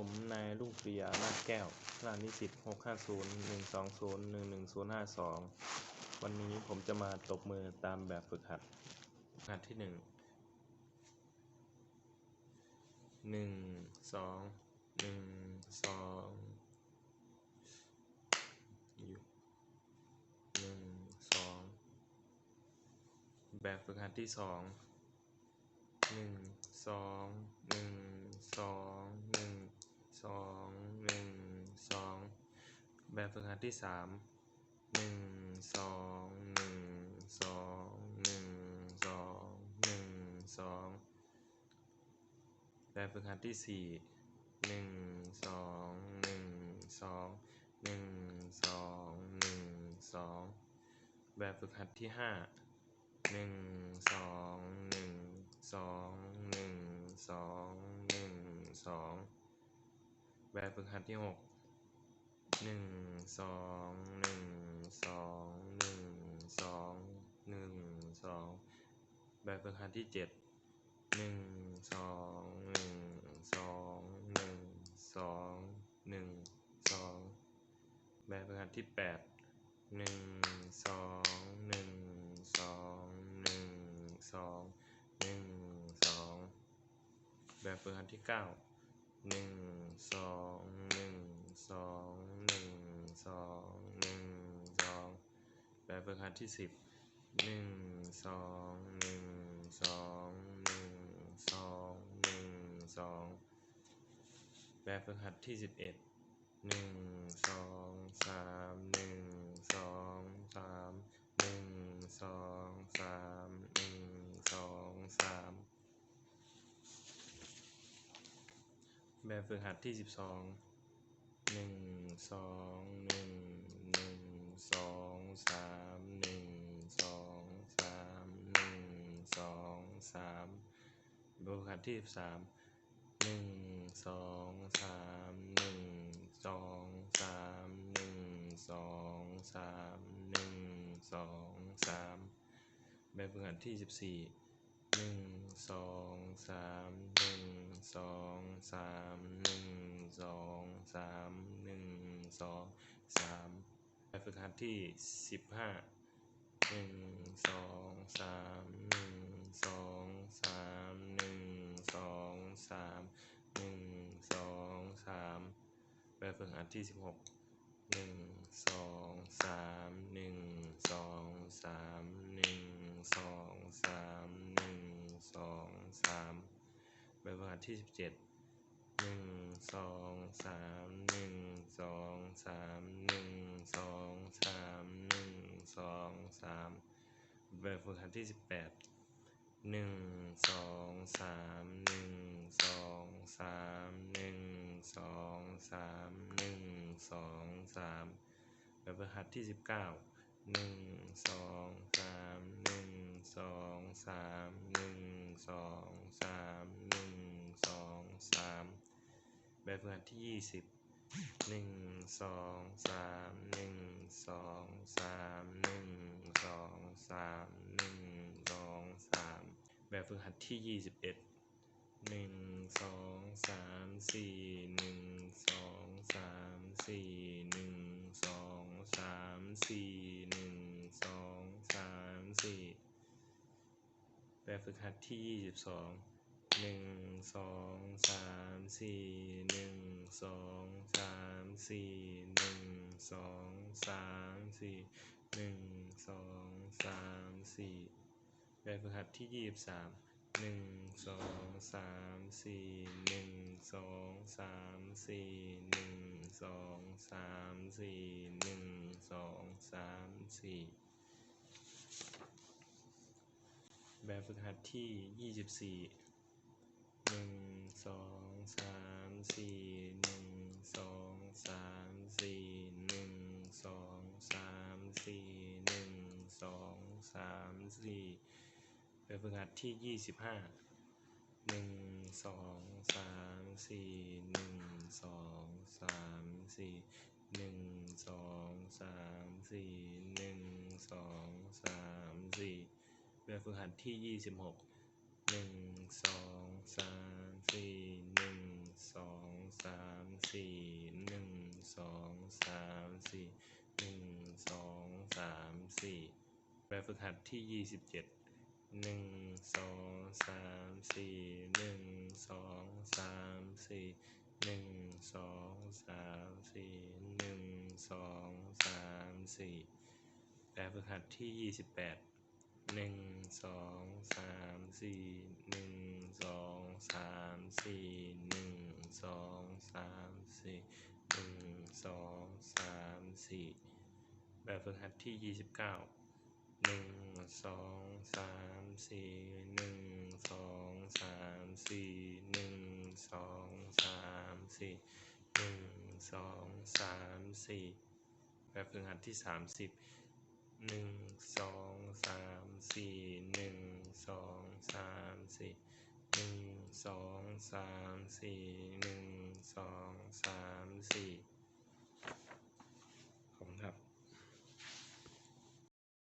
ผมนายรุ่งปรียนาแก้วคณะนิสิตหกห้าศูนย์หนึ่งสองศูนย์หนึ่งหนึ่งศูนย์ห้าสองวันนี้ผมจะมาตบมือตามแบบฝึกหัด หัดที่หนึ่งหนึ่งสองหนึ่งสองอยู่หนึ่งสองแบบฝึกหัดที่สองหนึ่งสองหนึ่งสองหนึ่ง สองหนึ่งสองแบบฝึกหัดที่สามหนึ่งสองหนึ่งสองหนึ่งสองหนึ่งสองแบบฝึกหัดที่สี่หนึ่งสองหนึ่งสองหนึ่งสองหนึ่งสองแบบฝึกหัดที่ห้าหนึ่งสองหนึ่งสองหนึ่งสองหนึ่งสอง แบบฝึกหัดที่หกหนึ่งสองหนึ่งสองหนึ่งสองหนึ่งสองแบบฝึกหัดที่เจ็ดหนึ่งสองหนึ่งสองหนึ่งสองหนึ่งสองแบบฝึกหัดที่แปดหนึ่งสองหนึ่งสองหนึ่งสองหนึ่งสองแบบฝึกหัดที่เก้า หนึ่งสองหนึ่งสองหนึ่งสองหนึ่งสองแบบฝึกหัดที่สิบหนึ่งสองหนึ่งสองหนึ่งสองหนึ่งสองแบบฝึกหัดที่สิบเอ็ดหนึ่งสองสามหนึ่งสองสามหนึ่งสองสามหนึ่งสาม แบบฝึกหัดที่สิบสองหนึ่งสองหนึ่งหนึ่งสองสามหนึ่งสองสามหนึ่งสองสามแบบฝึกหัดที่สิบสามหนึ่งสองสามหนึ่งสองสามหนึ่งสองสามหนึ่งสองสามแบบฝึกหัดที่สิบสี่ หนึ่งสองสามหนึ่งสองสามหนึ่งสองสามหนึ่งสองสามแบบฝึกหัดที่สิบห้าหนึ่งสองสามหนึ่งสองสามหนึ่งสองสามหนึ่งสองสามแบบฝึกหัดที่สิบหกหนึ่งสองสามหนึ่งสองสามหนึ่งสองสามหนึ่ง สองสามแบบฝึกหัดที่สิบเจ็ดหนึ่งสองสามหนึ่งสองสามหนึ่งสองสามหนึ่งสองสามแบบฝึกหัดที่สิบแปดหนึ่งสองสามหนึ่งสองสามหนึ่งสองสามหนึ่งสองสามแบบฝึกหัดที่สิบเก้าหนึ่งสองสามหนึ่ง สองสามหนึ่งสองสามหนึ่งสองสามแบบฝึกหัดที่ยี่สิบหนึ่งสองสามหนึ่งสองสามหนึ่งสองสามหนึ่งสองสามแบบฝึกหัดที่ยี่สิบเอ็ดหนึ่งสองสามสี่หนึ่งสองสามสี่หนึ่งสองสามสี่หนึ่งสองสามสี่ แบบฝึกหัดที่ยี่สิบสองหนึ่งสองสามสี่หนึ่งสองสามสี่หนึ่งสองสามสี่หนึ่งสองสามสี่แบบฝึกหัดที่ยี่สิบสามหนึ่งสองสามสี่หนึ่งสองสามสี่หนึ่งสองสามสี่หนึ่งสองสามสี่ แบบฝึกหัดที่ยี่สิบห้าหนึ่งสองสามสี่หนึ่งสองสามสี่หนึ่งสองสามสี่หนึ่งสองสามสี่แบบฝึกหัดที่ยี่สิบหกหนึ่งสองสามสี่หนึ่งสองสามสี่หนึ่งสองสามสี่หนึ่งสองสามสี่ แบบฝึกหัดที่ยี่สิบเจ็ดหนึ่งสองสามสี่หนึ่งสองสามสี่หนึ่งสองสามสี่หนึ่งสองสามสี่แบบฝึกหัดที่ยี่สิบแปด หนึ่งสองสามสี่หนึ่งสองสามสี่หนึ่งสองสามสี่หนึ่งสองสามสี่แบบฝึกหัดที่ยี่สิบเก้าหนึ่งสองสามสี่หนึ่งสองสามสี่หนึ่งสองสามสี่หนึ่งสองสามสี่แบบฝึกหัดที่สามสิบ หนึ่งสองสามสี่หนึ่งสองสามสี่หนึ่งสองสามสี่หนึ่งสองสามสี่